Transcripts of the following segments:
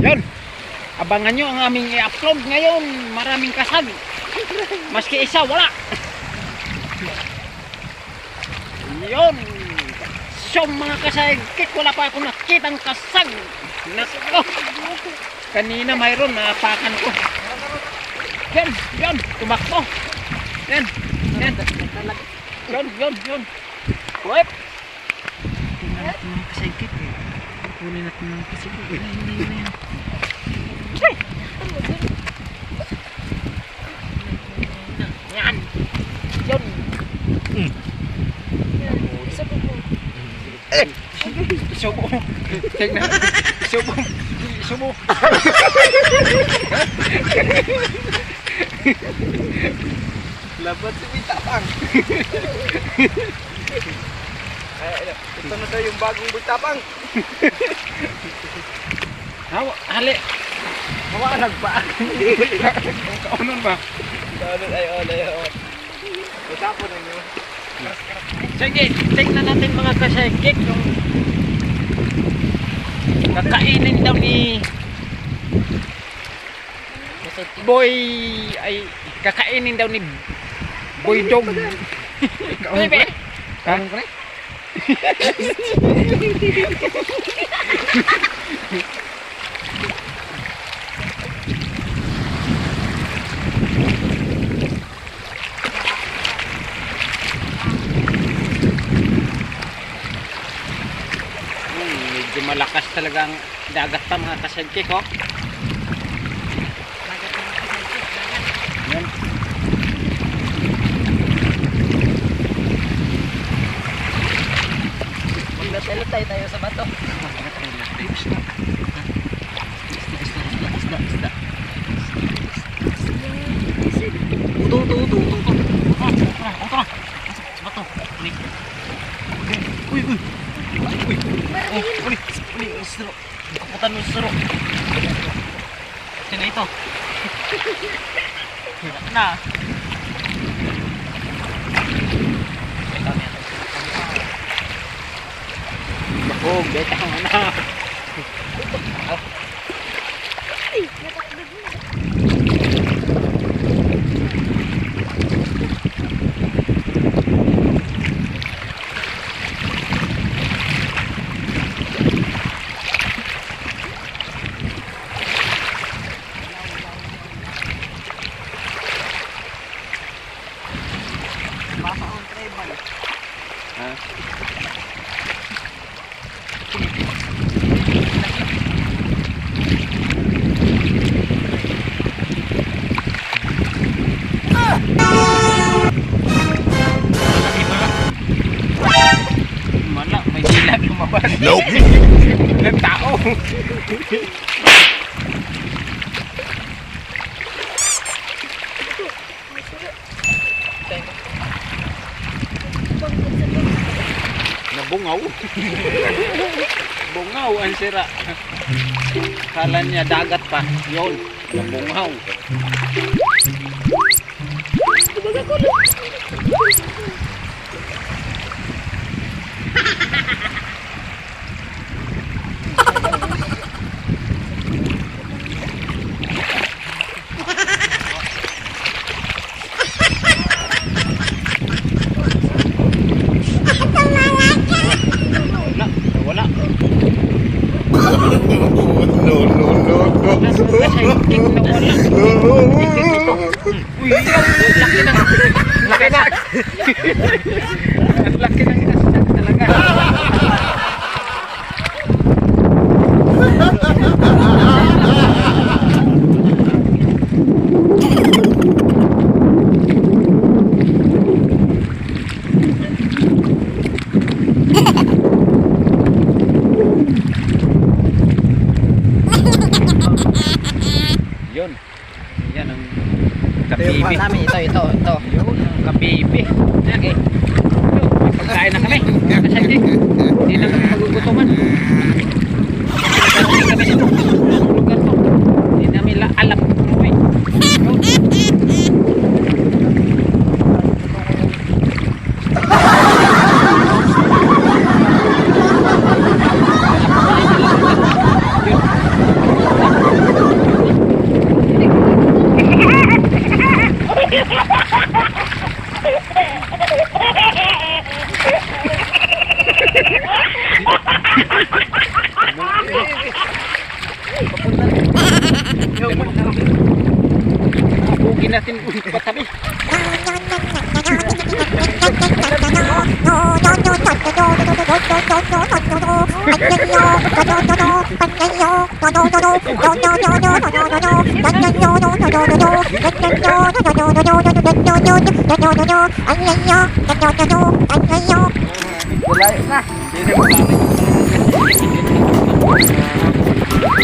Yun. Abangan nyo ang aming i-upload ngayon. Maraming kasag. Maski isa, wala. Yun. So mga kasagkik, wala pa ako nakitang kasag. Nako. Kanina mayroon, napakan ko. Yan, yan, tumakbo. Yan, yan. Yun, yun, yun. Wep. Tingnan natin mga kasagkik eh. Kunin natin mga kasagkik. Yan, yan, yan, yan. Yan. Yun. Eh. Subo. Tingnan. Subo. Subo. Labat si Bitapang. Ay, ito na daw yung bagong Bitapang. Hawa, hali. Hawalag pa. Kaunon ba? Dalo ay oh, ay oh. Bitapon na niyo. Sige, tingnan natin mga kasegik yung kakainin daw ni Boy ay kakainin daw ni Boy Dog. Kaunon ba? Kaunon ba? Hmm, medyo malakas talaga ang dagat pa mga kasagkik oh. Magdaselo tayo sa bato. Uto, uto, uto, uto, uto. Uto, uto, uto na. Sa bato. Uy, uy. Uy. Oh, uli. Uli, isro. Kaputan mo isro. Ito na na. Bakog, beta ka na. Pasa on tribal. Ha? Mala, may dila lumabas. Nope. Ng tao. Nabungaw. Bungaw ang sira. Kala niya dagat pa. Yun. Nabungaw. Yeah. Wala na.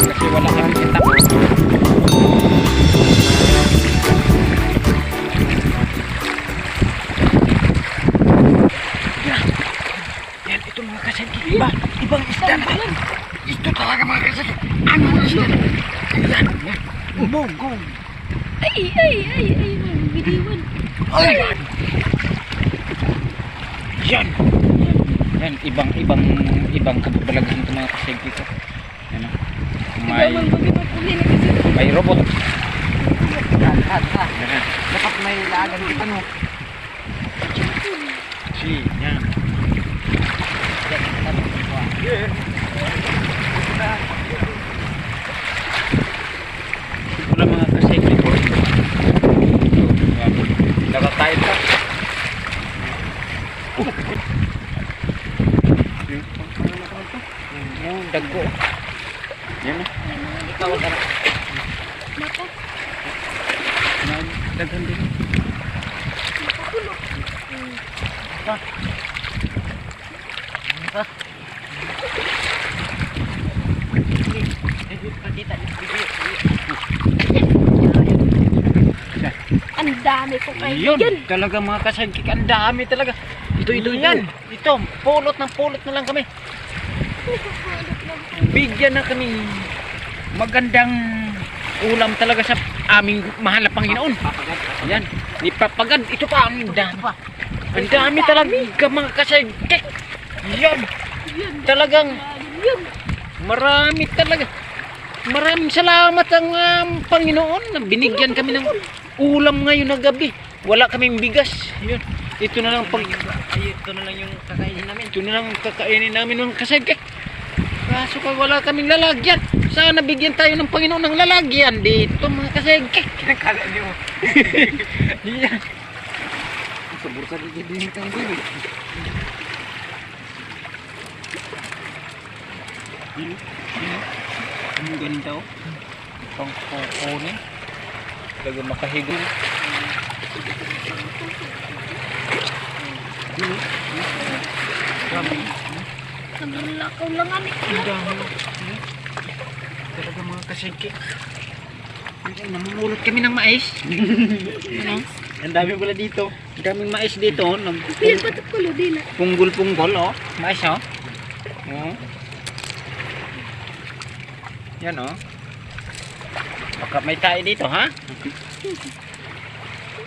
Kasi wala kami kita. Yan, ito mga kasangki. Iba, ibang isda na. Ito talaga mga kasangki. Ano isda na? Yan. Umugong. Ay, ay, ay, ay. Ay! Yan. Yan, ibang, ibang, ibang kababalaghan ito mga kasangki ko. Yan o. May, na kasi. may robot. Ha, ha, ha. Yan. Dapat may lagan kita no. Si, yan. Wala mga kasayki po. Nakakain ka. Yung dagko. Yan. Ikaw ka na. Mata. Daghan din. Ang dami kong Yun, kaibigan. talaga mga kasangkik, ang dami talaga. Ito, ito, yan. Ito, pulot ng pulot na lang kami. Bigyan na kami magandang ulam talaga sa aming mahal na Panginoon. Yan, ni Papagad. Ito pa, ang dami. Ang dami talaga mga kasangkik. Yan, talagang marami talaga. Maraming salamat ang um, Panginoon na binigyan kami ng ulam ngayon na gabi. Wala kaming bigas. Yun. Ito na lang pag Ay, ito na lang yung kakainin namin. ito na lang kakainin namin ng kasagkik. Kaso kung wala kaming lalagyan. Sana bigyan tayo ng Panginoon ng lalagyan dito mga kasagkik. Kinakala niyo. Yan. Sa bursa dito din kang bibi. Ano ganito? Pang kukunin. Talaga makahigo. Naglakaw lang ani. Ang dami. Talaga mga kasingki. Namumulot kami ng mais. Ang dami pala dito. Ang daming mais dito. Nang Pil pa tukulo din na. punggol-punggol, oh. Mais, oh. Oh. Yan, oh. Baka may tayo dito, ha?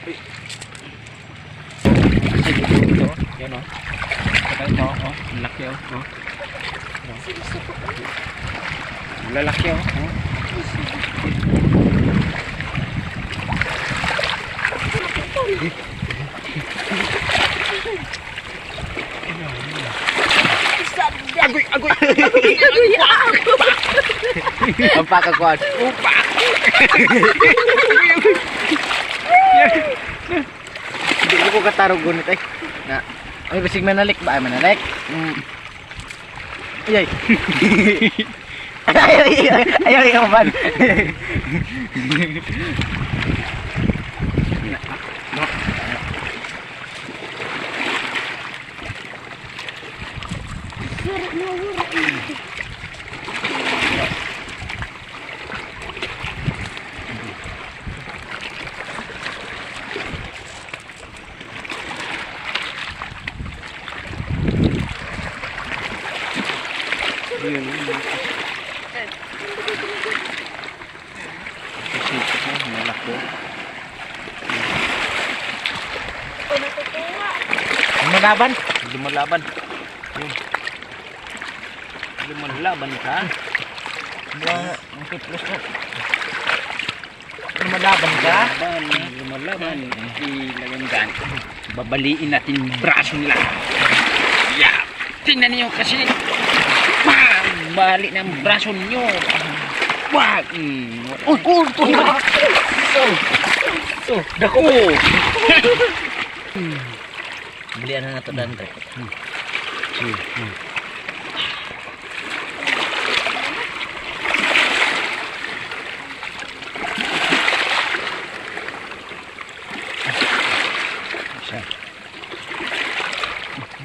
Kasi dito, dito. Yan, oh. Saka ito, oh. Ang laki, oh. oh. Ang lalaki, oh. oh. Agoy, agoy! Ang pakakuan. Upa! Hindi ko katarog gunit ay. Na. Ay basig manalik ba? Ay manalik. Mm. Ay. ay ay ay ay ay ay man. Wara na wara. Yun, yun. Kasi ito, malaki. Lumalaban. Lumalaban. Yun. Lumalaban ka. Ang pitlos ko. Lumalaban ka. Lumalaban. Ilagyan dyan. Babaliin natin yung braso nila. Yeah. Tingnan niyo kasi. Bang! Bali ng braso niyo. Wag! Mm. Uy, uy, uy. to. Dako. Belian na nato dan, Dre.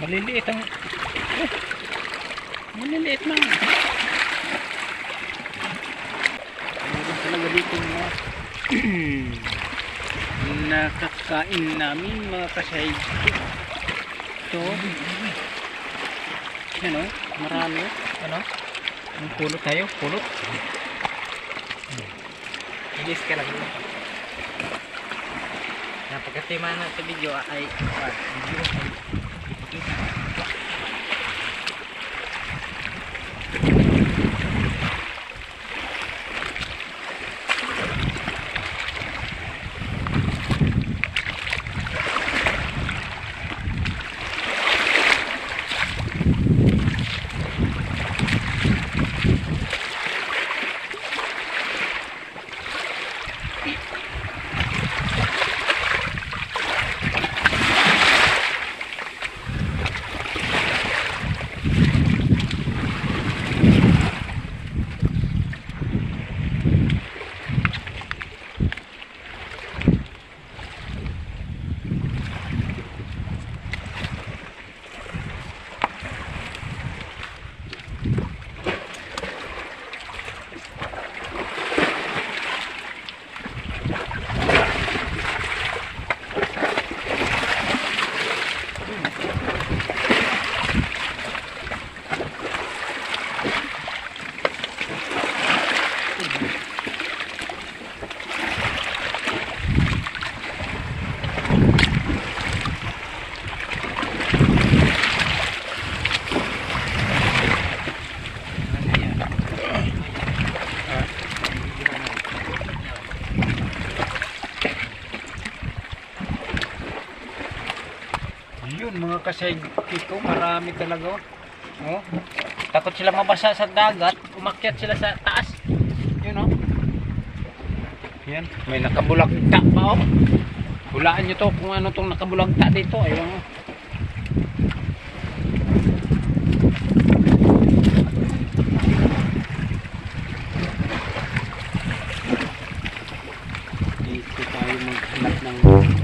Maliliit ang... Oh. Maliliit lang. Meron talaga dito mga... nakakain namin mga kasayid. Ito. Ano? Marami. Ano? Ang pulot tayo. Pulot. Ilis ka lang. Napagkatima na sa video ay ah, video. Kasayid dito. Marami talaga. Oh. Takot sila mabasa sa dagat. Umakyat sila sa taas. Yun oh. Yan. May nakabulagta pa oh. Hulaan nyo to kung ano tong nakabulagta dito. Ayun oh. Dito tayo maghanap ng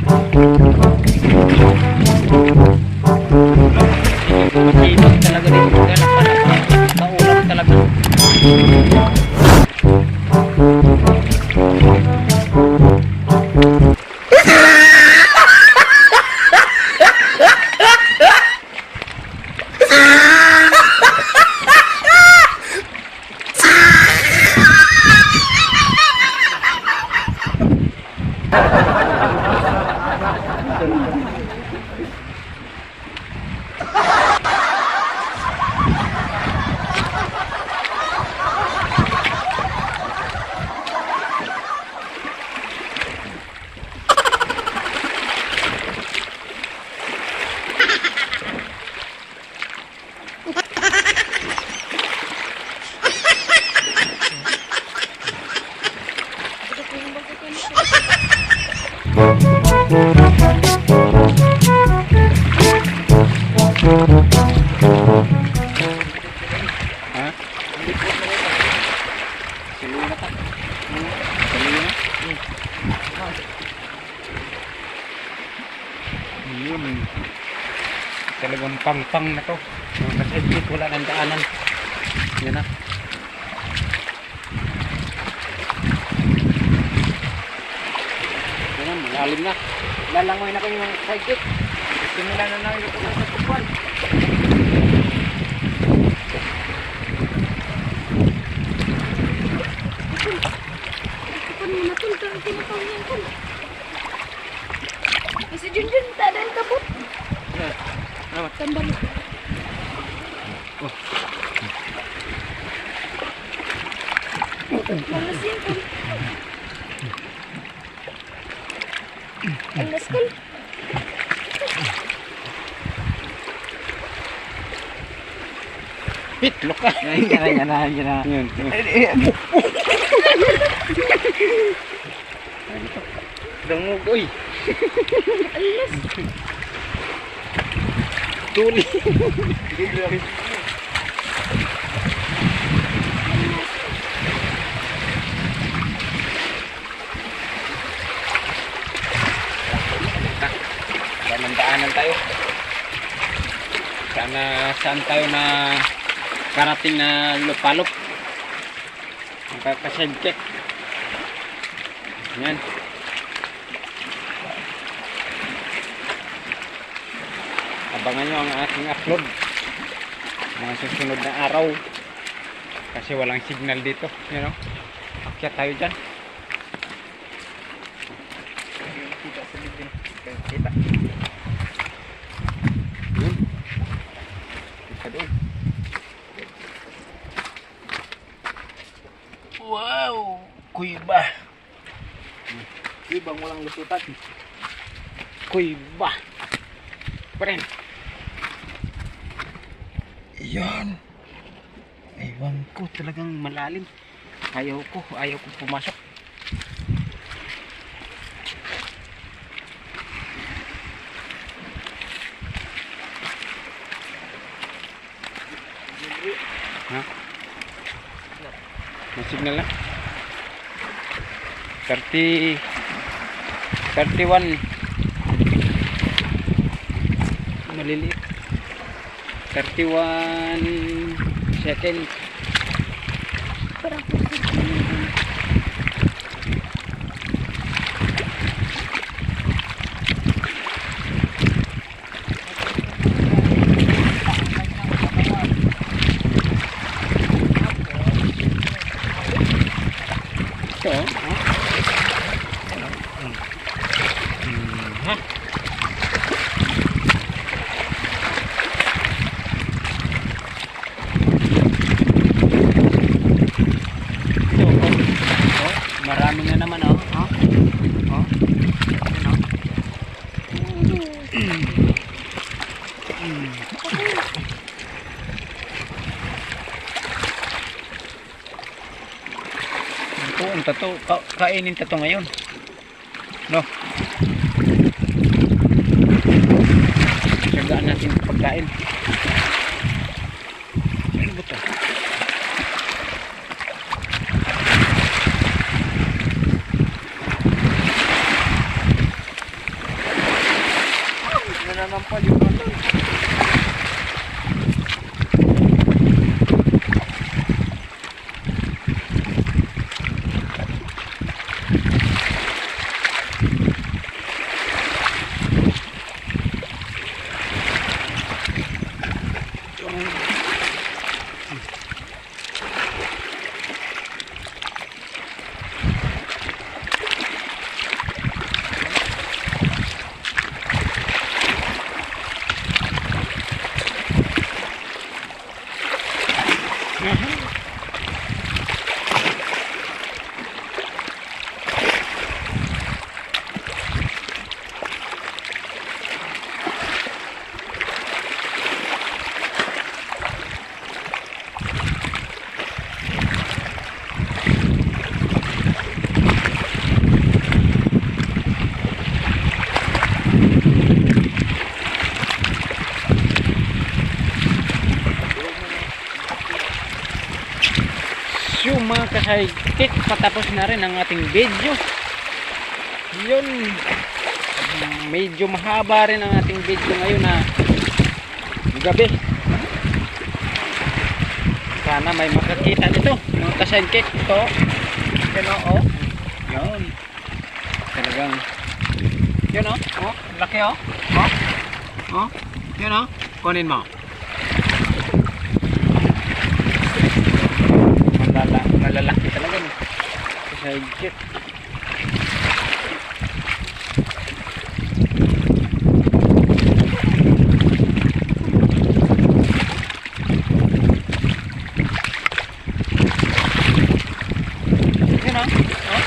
Yun. Talagang pang-pang na to. Kasayid, wala ng daanan. Yan na. Yan na, malalim na. Lalangoy na ko yung sidekick. Simulan na namin ito ng tutupan. Kapag mo natunta ang tinatawag ko. Kasi Junjun, tada ang kabut. Ano? Sambal. Malas yan ko. Naskal. Pitlok ka. Yan yan yan na. Yan. Dungog Uy! Tuli daanan tayo. Sana saan tayo na karating na lupalop. Magkakasidkek. Yan. Abangan nyo ang aking upload. Mga susunod na araw. Kasi walang signal dito. You know? Akyat tayo dyan. Kita sa bibig. Kita. Yun. Kita doon. Wow! Kuiba. Ibang walang lusutan. Kuy ba? Paren. Yan. Ewan ko talagang malalim. Ayaw ko, ayaw ko pumasok. Ha? May signal na? 30 31 maliliit. 31 seconds Ito, oh. Hmm, ha? Ito, oh. Oh, marami na naman, oh. Oh. Oh. Ayan, oh. Ito, ang tato, ka kainin tato ngayon. No? Sagaan natin pagkain. Ano ba ito? Nananampal yung ano. So mga kasahigpit, patapos na rin ang ating video. Yun. Medyo mahaba rin ang ating video ngayon na gabi. Sana may makakita nito. Mga kasahigpit, ito. Yan o, oh. Yun. Talagang. Yun o, oh. Laki o. Oh. Oh. Yun o. Kunin mo. malala, malalaki talaga no. Sa higit. Yun ah. Oh.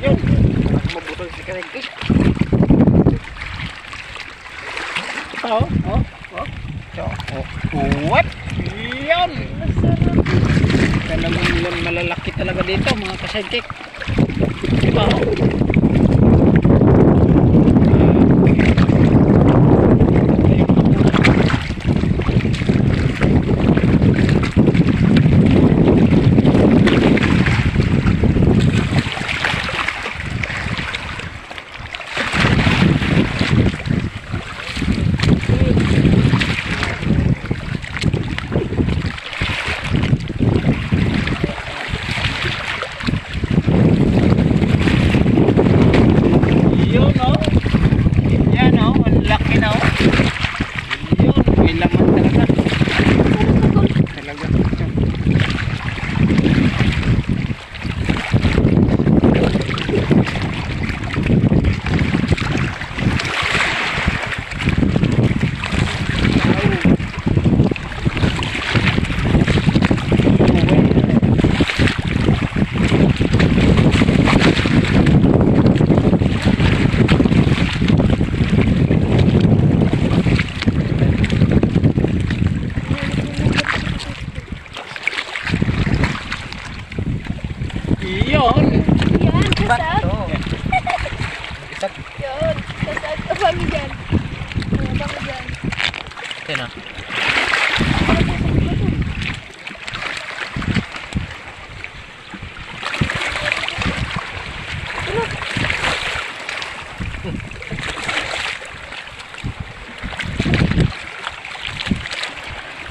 Yun. Mabutol si Karengki. Oh, oh, oh. So, oh. What? Yun. Talagang yun malalaki talaga dito mga kasidkik. pa oh. Yun oh. Yan oh, ang laki na oh. Yun, may laman talaga. Talaga. Yun. Yan, kasag. Ito. Yun, kasag. Abang dyan. Abang dyan. Ito na.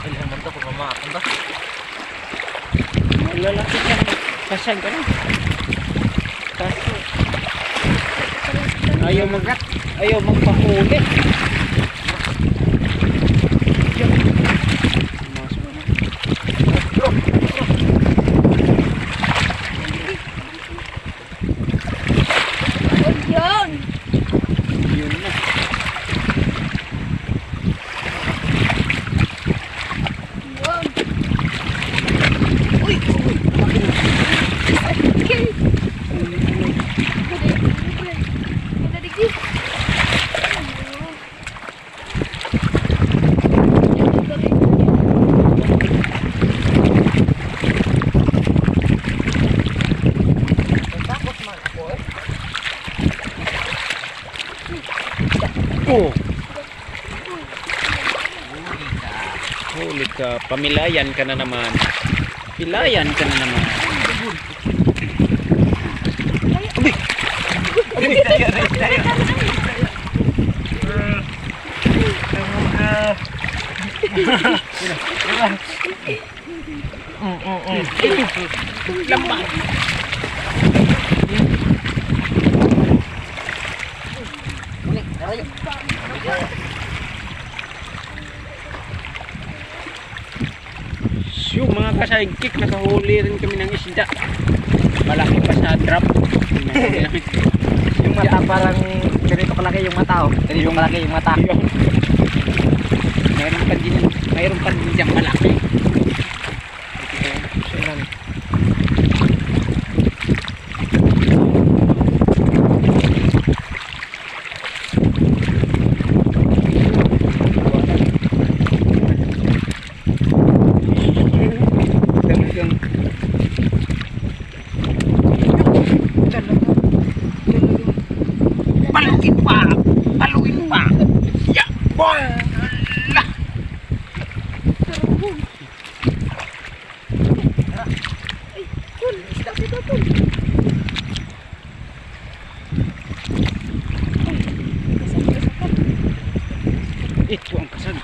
Ilan mo ito kung mamakon ba? Lalaki siya. Kasag ano. Kaso, ayaw mag ayaw magpahuli. Yun. Mas mo na. Oh, yun. Yun na. Yun. Uy! Okay. Madadigi. Takot man ako eh. Oh, Huli ka. huli ka. Pamilayan ka na naman. Pilayan ka na naman. Aray tayo, aray tayo. Mm, kasaygkik, nakahuli rin kami ng isda. Malaki pa sa drop. Yung mata parang ganito kalaki yung mata oh. Ganito kalaki yung mata. Mayroon pa din, mayroon pa din diyang malaki. Isda kita kun. Ito ang kasag.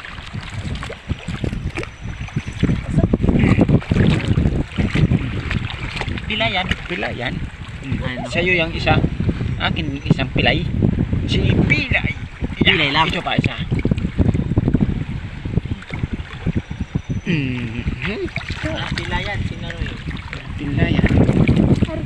Pila yan. Pilay yan. Ano? Sa'yo yung isa. Akin yung isang pilay. Si Pilay. Pilay lang. Ito pa isa. Mm-hmm. Pila yan. Sinano yun? Pilay yan. Hargin kun. Ha?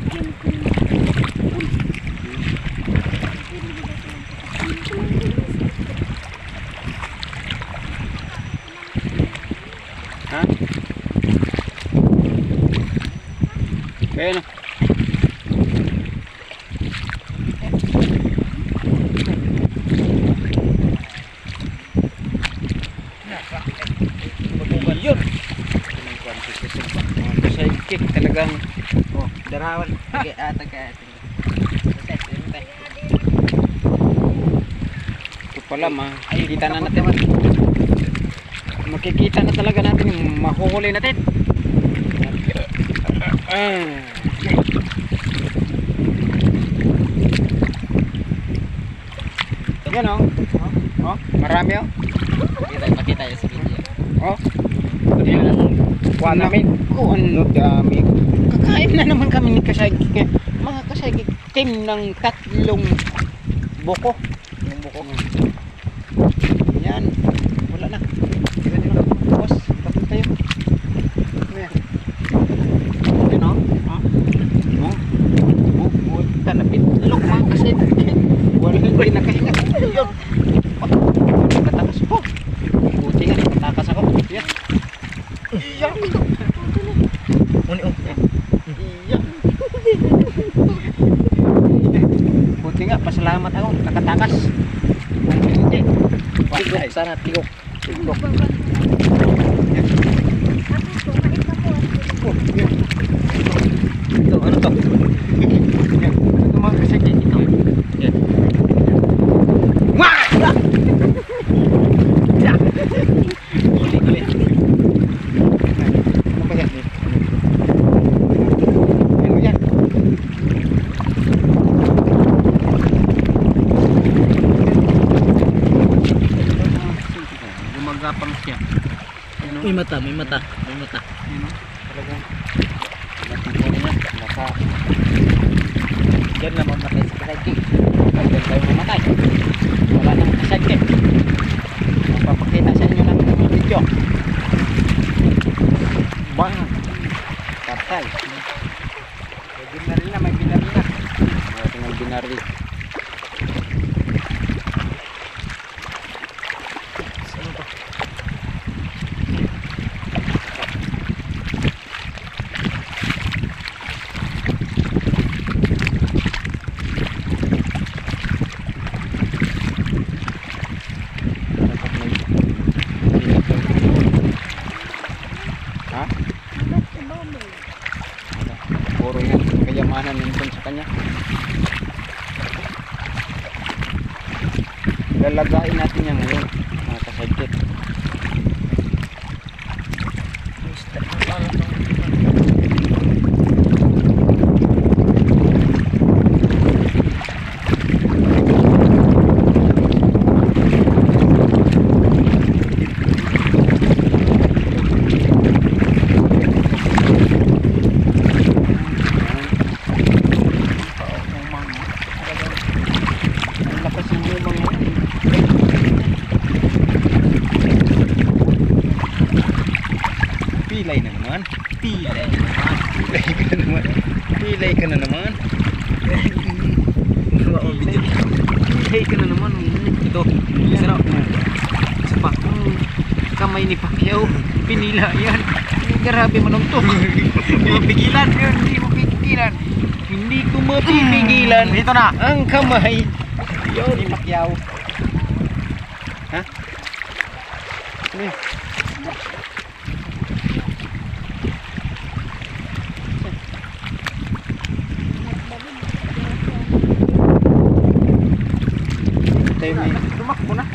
Kaya na. Yun. Anong quantity sidekick talagang Oh, darawan. Atag ka. atag. Ito pala, makikita na natin. Makikita na talaga natin yung mahuhuli natin. Ah. Yan oh. Oh, marami oh. Pakita, pakita yung sa video. Oh. Kuha namin. Kung ano dami. Kakain na naman kami ni Kasagig. Mga Kasagig team ng tatlong buko. Yung buko. Yan. Wala na. Yan yun. Boss, tapos tayo. Yan. Yan oh. Oh. Oh. Oh. Oh. Tanapit. Look mga Kasagig. Wala nakahinga. Yun. Oh. Tigok, sana tigok. Tigok. Ito, ano to? Yan. Ito mga kasagay ito. Yan. Wah! Yan. Uli, uli. Ano ba yan? Ano yan? Gumagapang siya. Ano? May mata, may mata? Talagang natipon niya. Naka... Diyan na mamatay sa kasagki. Diyan tayo mamatay. Wala nang kasagki. Papakita sa inyo ng video. Bang! Katay. May binaril na, may binaril na. Mayroon ng binaril. Ha? Puro yan. Kayamanan nandun sa kanya. Lalagain natin yan ngayon. Mga kasadkit. Ang lakas ng lumang yan. Pilay na naman. Pilay na naman. Pilay ka na naman. Pilay ka na naman. Pilay ka na naman. Ito. Isa na. Isa pa. Mm, Kamay ni Pacquiao. Pinila yan. Grabe manuntok. Hindi mo pigilan. Hindi mo pigilan. Hindi ko mapipigilan. Ito na. Ang kamay. Yun. Ni Pacquiao. Ha? Ano yun? Tayo may tumakbo na.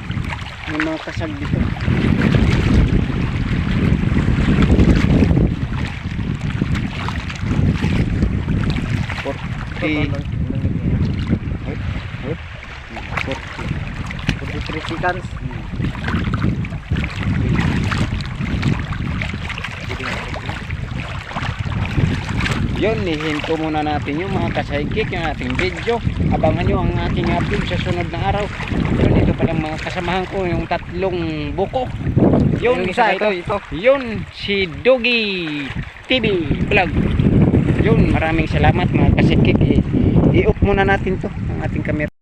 May mga kasag dito. Forty. Forty. 43 seconds. Yun, nihinto muna natin yung mga kasaykik, yung ating video. Abangan nyo ang aking upload sa sunod na araw. Yun, ito palang mga kasamahan ko, yung tatlong buko. Yun, isa isa, ito, ito. Yun, si Dogi TV Vlog. Yun, maraming salamat mga kasaykik. I- I-off muna natin to, ang ating camera.